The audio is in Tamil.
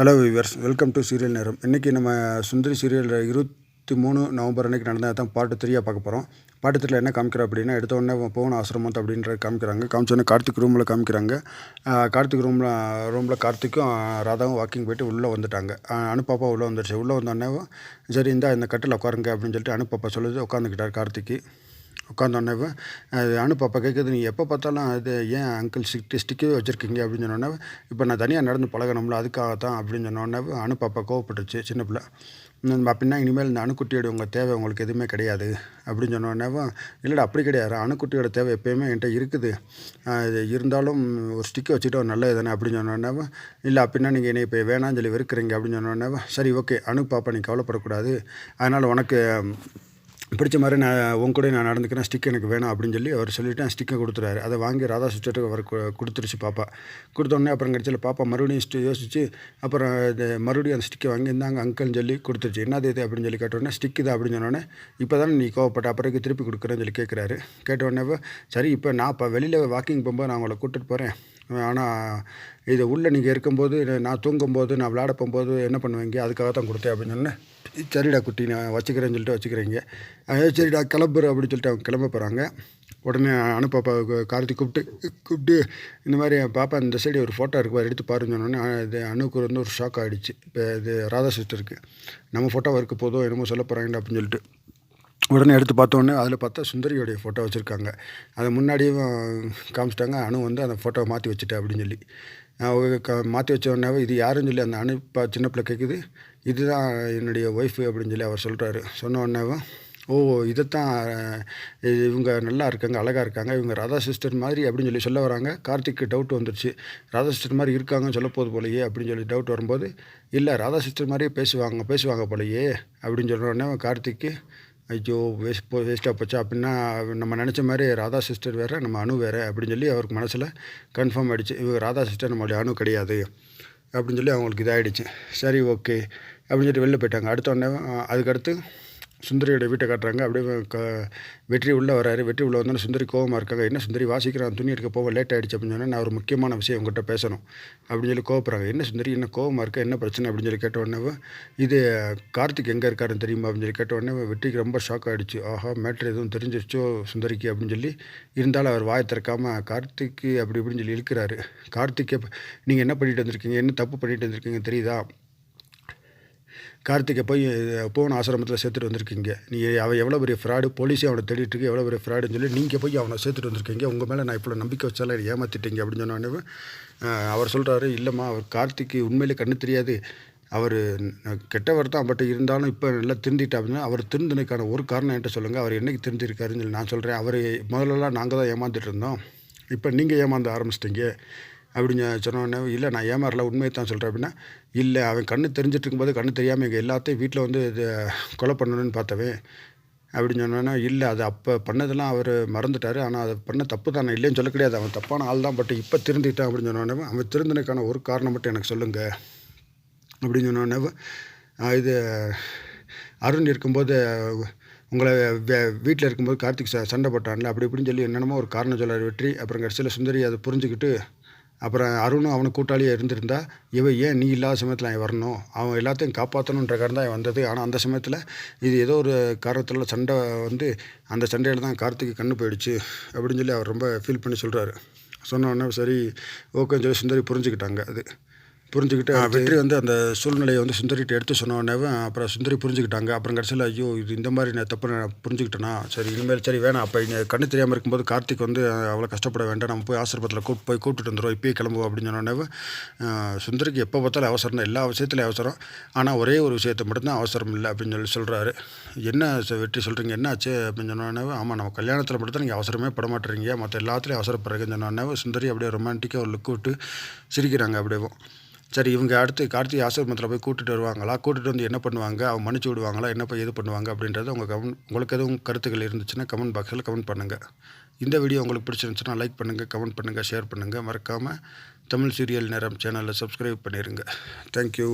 Hello viewers welcome to serial நேரம் இன்றைக்கி நம்ம சுந்தரி சீரியல் இருபத்தி மூணு நவம்பர் அன்றைக்கி நடந்தால் தான் பாட்டு த்ரீயாக பார்க்க போகிறோம் பாட்டு த்ரீல என்ன காமிக்கிறோம் அப்படின்னா எடுத்த உடனே போகணும் ஆசிரமம் அப்படின்ற காமிக்கிறாங்க. காமிச்சோடனே கார்த்திக் ரூமில் காமிக்கிறாங்க. கார்த்திக் ரூமில் ரூமில் கார்த்திக்கும் ராதாவும் வாக்கிங் போயிட்டு உள்ளே வந்துட்டாங்க. அனுப்பாப்பா உள்ளே வந்துடுச்சு உள்ளே வந்தோடனே சரி இந்தா இந்த கட்டில் உட்காருங்க அப்படின்னு சொல்லிட்டு அனுப்பாப்பா சொல்லுது. உட்காந்துக்கிட்டார் கார்த்திக்கு. உட்காந்தோடனே அது அனு பாப்பா கேட்குது நீ எப்போ பார்த்தாலும் அது ஏன் அங்கிள் ஸ்டிக் ஸ்டிக்கே வச்சுருக்கீங்க? அப்படின்னு சொன்னோன்னே இப்போ நான் தனியாக நடந்து பழகணும்ல அதுக்காக தான் அப்படின்னு சொன்னோடனே அனு பாப்பா கோவப்பட்டுச்சு சின்ன பிள்ளை. அப்படின்னா இனிமேல் இந்த அணுக்குட்டியோட உங்கள் தேவை உங்களுக்கு எதுவுமே கிடையாது அப்படின்னு சொன்னோடனே இல்லைடா அப்படி கிடையாது. அணுக்குட்டியோட தேவை எப்போயுமே என்கிட்ட இருக்குது. இருந்தாலும் ஒரு ஸ்டிக்கை வச்சுட்டு ஒரு நல்லது தானே அப்படின்னு சொன்னோடனே இல்லை அப்படின்னா நீங்கள் என்னை இப்போ வேணாஞ்சலி சொல்லி வெறுக்கிறீங்க அப்படின்னு சொன்னோடனே சரி ஓகே. அணு பாப்பா நீ கவலைப்படக்கூடாது. அதனால் உனக்கு பிடிச்ச மாதிரி நான் உன் கூட நான் நடந்துக்கிறேன் ஸ்டிக் எனக்கு வேணும் அப்படின்னு சொல்லி அவர் சொல்லிவிட்டு ஸ்டிக்கை கொடுத்துறாரு அதை வாங்கி ராதா சிஸ்டருக்கு அவர் கொடுத்துருச்சு பாப்பா. கொடுத்தோடனே அப்புறம் கடைசியில் பாப்பா மறுபடியும் ஸ்டி யோசிச்சு அப்புறம் இது மறுபடியும் அந்த ஸ்டிக்கை வாங்கி இருந்தாங்க அங்கிள்னு சொல்லி கொடுத்துருச்சு. என்னது இது அப்படின்னு சொல்லி கேட்டோடனே ஸ்டிக் இது அப்படின்னு சொன்னோடனே இப்போ தானே நீ கோவப்பட்ட அப்புறம் திருப்பி கொடுக்குறேன்னு சொல்லி கேட்குறாரு கேட்டோடனே சரி இப்போ நான் இப்போ வெளியில் வாக்கிங் போகும்போது நான் உங்களை கூப்பிட்டு போகிறேன் ஆனால் இது உள்ளே நீங்கள் இருக்கும்போது நான் தூங்கும்போது நான் விளாட போகும்போது என்ன பண்ணுவீங்க? அதுக்காக தான் கொடுத்தேன் அப்படின்னு சொன்னேன். சரிடா குட்டி நான் வச்சுக்கிறேன்னு சொல்லிட்டு வச்சுக்கிறீங்க. சரிடா கிளம்புற அப்படின்னு சொல்லிட்டு அவங்க கிளம்ப போகிறாங்க உடனே அனுப்பாப்பா கார்த்தி கூப்பிட்டு கூப்பிட்டு இந்த மாதிரி பாப்பா இந்த சைடு ஒரு ஃபோட்டோ இருக்கு எடுத்து பாருன்னு சொன்னோன்னே இது அணுக்கு வந்து ஒரு ஷாக் ஆகிடுச்சு இப்போ இது ராதா சிஸ்டருக்கு நம்ம ஃபோட்டோ இருக்க போதும் என்னமோ சொல்ல போகிறாங்க அப்படின்னு சொல்லிட்டு. உடனே எடுத்து பார்த்தோன்னே அதில் பார்த்தா சுந்தரியோடைய ஃபோட்டோ வச்சுருக்காங்க. அதை முன்னாடியே காமிச்சிட்டாங்க. அணு வந்து அந்த ஃபோட்டோவை மாற்றி வச்சுட்டேன் அப்படின்னு சொல்லி. மாற்றி வச்ச இது யாருன்னு சொல்லி அந்த அணு இப்போ சின்ன பிள்ளை கேட்குது இதுதான் என்னுடைய ஒய்ஃபு அப்படின்னு சொல்லி அவர் சொல்கிறாரு சொன்ன உடனேவும் ஓ இதைத்தான் இவங்க நல்லா இருக்காங்க அழகாக இருக்காங்க. இவங்க ராதா சிஸ்டர் மாதிரி அப்படின்னு சொல்லி சொல்ல வராங்க. கார்த்திக்கு டவுட் வந்துருச்சு. ராதா சிஸ்டர் மாதிரி இருக்காங்கன்னு சொல்ல போது போலையே அப்படின்னு சொல்லி டவுட் வரும்போது இல்லை ராதா சிஸ்டர் மாதிரியே பேசுவாங்க பேசுவாங்க போலையே அப்படின்னு சொன்ன உடனே கார்த்திக்கு ஐயோ வேஸ்ட் போ வேஸ்ட்டாக போச்சா அப்படின்னா நம்ம நினச்ச மாதிரி ராதா சிஸ்டர் வேறு நம்ம அணு வேறு அப்படின்னு சொல்லி அவருக்கு மனசில் கன்ஃபார்ம் ஆகிடுச்சு இவங்க ராதா சிஸ்டர் நம்மளுடைய அணு கிடையாது அப்படின்னு சொல்லி அவங்களுக்கு இதாகிடுச்சு சரி ஓகே அப்படின்னு சொல்லிட்டு வெளில போயிட்டாங்க. அடுத்த உடனே அதுக்கடுத்து சுந்தரியோட வீட்டை காட்டுறாங்க. அப்படியே க வெற்றி உள்ளே வராரு. வெற்றி உள்ளே வந்தோன்னே சுந்தரி கோவமாக இருக்காங்க. என்ன சுந்தரி வாசிக்கிறான் துணி எடுக்க போக லேட் ஆகிடுச்சு அப்படின்னு சொன்னால் நான் ஒரு முக்கியமான விஷயம் உங்கள்கிட்ட பேசணும். அப்படின்னு சொல்லி கோவப்படுறாங்க. என்ன சுந்தரி என்ன கோவமாக இருக்கா? என்ன பிரச்சனை? அப்படின்னு சொல்லி கேட்ட உடனே இது கார்த்திக் எங்கே இருக்காருன்னு தெரியுமா? அப்படின்னு சொல்லி கேட்ட உடனே வெற்றிக்கு ரொம்ப ஷாக் ஆகிடுச்சு ஆஹா மேட்ரு எதுவும் தெரிஞ்சிருச்சோ சுந்தரிக்கு? அப்படின்னு சொல்லி இருந்தாலும் அவர் வாயை திறக்காமல் கார்த்திக்கு அப்படி இப்படின்னு சொல்லி இழுக்கிறாரு. கார்த்திகை நீங்கள் என்ன பண்ணிட்டு வந்திருக்கீங்க? என்ன தப்பு பண்ணிட்டு வந்திருக்கீங்க தெரியுதா? கார்த்திகை போய் போன ஆசிரமத்தில் சேர்த்துட்டு வந்திருக்கீங்க. நீ அவன் எவ்வளோ பெரிய ஃப்ராடு போலீஸே அவனை தேடிட்டு இருக்கு எவ்வளோ பெரிய ஃப்ராடுன்னு சொல்லி நீங்கள் போய் அவனை சேர்த்துட்டு வந்திருக்கீங்க. உங்கள் மேலே நான் இவ்வளோ நம்பிக்கை வச்சாலும் ஏமாற்றிட்டீங்க ஏமாத்திட்டீங்க அப்படின்னு சொன்னோடனே அவர் சொல்கிறாரு இல்லைம்மா அவர் கார்த்திக்கு உண்மையிலே கண்ணு தெரியாது. அவர் கெட்டவர் தான் பட் இருந்தாலும் இப்போ நல்லா திருந்திட்டா அப்படின்னா அவர் திருந்தினதுக்கான ஒரு காரணம் என்கிட்ட சொல்லுங்கள் அவர் என்னைக்கு திருந்திருக்காருன்னு சொல்லி நான் சொல்கிறேன் அவர் முதல்லலாம் நாங்கள் தான் ஏமாந்துட்டு இருந்தோம். இப்போ நீங்கள் ஏமாந்து ஆரம்பிச்சிட்டிங்க. அப்படின்னு சொன்னோடனே இல்லை நான் ஏமாறல உண்மையை தான் சொல்கிறேன் அப்படின்னா இல்லை அவன் கண்ணு தெரிஞ்சிட்டு இருக்கும்போது கண்ணு தெரியாமல் எங்கள் எல்லாத்தையும் வீட்டில் வந்து இது கொலை பண்ணணும்னு பார்த்தவன். அப்படின்னு சொன்னோன்னா இல்லை அது அப்போ பண்ணதெல்லாம் அவர் மறந்துட்டார். ஆனால் அதை பண்ண தப்பு தான். நான் இல்லைன்னு சொல்ல கிடையாது. அவன் தப்பான ஆள் தான். பட் இப்போ திருந்திட்டான். அப்படின்னு சொன்னோடனே அவன் திருந்தினக்கான ஒரு காரணம் மட்டும் எனக்கு சொல்லுங்கள் அப்படின்னு சொன்னோடனே இது அருண் இருக்கும்போது உங்களை வீட்டில் இருக்கும்போது கார்த்திக் ச சண்டை போட்டான்ல. அப்படி இப்படின்னு சொல்லி என்னென்னமோ ஒரு காரணம் சொல்லார் வெற்றி. அப்புறம் கடைசியில் சுந்தரி அதை புரிஞ்சுக்கிட்டு அப்புறம் அருணும் அவனுக்கு கூட்டாளியாக இருந்திருந்தா இவன் ஏன் நீ இல்லாத சமயத்தில் அவன் வரணும்? அவன் எல்லாத்தையும் காப்பாற்றணுன்ற காரணம் தான் அவன் வந்தது. ஆனால் அந்த சமயத்தில் இது ஏதோ ஒரு காரணத்தில் சண்டை வந்து அந்த சண்டையில் தான் கார்த்திக்கு கண்ணு போயிடுச்சு அப்படின்னு சொல்லி அவர் ரொம்ப ஃபீல் பண்ணி சொல்கிறாரு சொன்னோடனே சரி ஓகேன்னு சொல்லி சுந்தரி புரிஞ்சுக்கிட்டாங்க அது. புரிஞ்சுக்கிட்டு வெற்றி வந்து அந்த சூழ்நிலையை வந்து சுந்தரிட்ட எடுத்து சொன்ன உடனே அப்புறம் சுந்தரி புரிஞ்சுக்கிட்டாங்க. அப்புறம் கடைசியில் ஐயோ இது இந்த மாதிரி நான் தப்பு நான் புரிஞ்சுக்கிட்டேனா? சரி இனிமேல் சரி வேணாம். அப்போ இனி கண்ணு தெரியாமல் இருக்கும்போது கார்த்திக் வந்து அவ்வளோ கஷ்டப்பட வேண்டாம். நம்ம போய் ஆசிரமத்தில் கூட்டு போய் கூப்பிட்டு வந்துடுவோம் இப்பயே கிளம்புவோம். அப்படின்னு சொன்ன உடனே அஹ், சுந்தரிக்கு எப்போ பார்த்தாலும் அவசரம் தான் எல்லா விஷயத்துலையும் அவசரம். ஆனால் ஒரே ஒரு விஷயத்தை மட்டும்தான் அவசரம் இல்லை. அப்படின்னு சொல்லி சொல்கிறாரு என்ன வெற்றி சொல்கிறீங்க என்ன ஆச்சு அப்படின்னு சொன்ன உடனே ஆமாம் நம்ம கல்யாணத்தில் மட்டும் நீங்கள் அவசரமே பட மாட்டேறீங்க. மற்ற எல்லாத்துலேயும் அவசரப்படுறீங்கன்னு சொன்ன உடனே சுந்தரி அப்படியே ரொமான்டிக்காக ஒரு லுக் விட்டு சிரிக்கிறாங்க அப்படியே. சரி இவங்க அடுத்து கார்த்திகை ஆசிரமத்தில் போய் கூட்டிட்டு வருவாங்களா? கூட்டிட்டு வந்து என்ன பண்ணுவாங்க? அவங்க மன்னிச்சு விடுவாங்களா? என்ன போய் இது பண்ணுவாங்க? அப்படின்றத உங்கள் கமெண்ட் உங்களுக்கு எதுவும் கருத்துக்கள் இருந்துச்சுன்னா கமெண்ட் பாக்ஸில் கமெண்ட் பண்ணுங்கள் இந்த வீடியோ உங்களுக்கு பிடிச்சிருந்துச்சுன்னா லைக் பண்ணுங்கள் கமெண்ட் பண்ணுங்கள் ஷேர் பண்ணுங்கள் மறக்காமல் தமிழ் சீரியல் நேரம் சேனலில் சப்ஸ்கிரைப் பண்ணிடுங்க தேங்க்யூ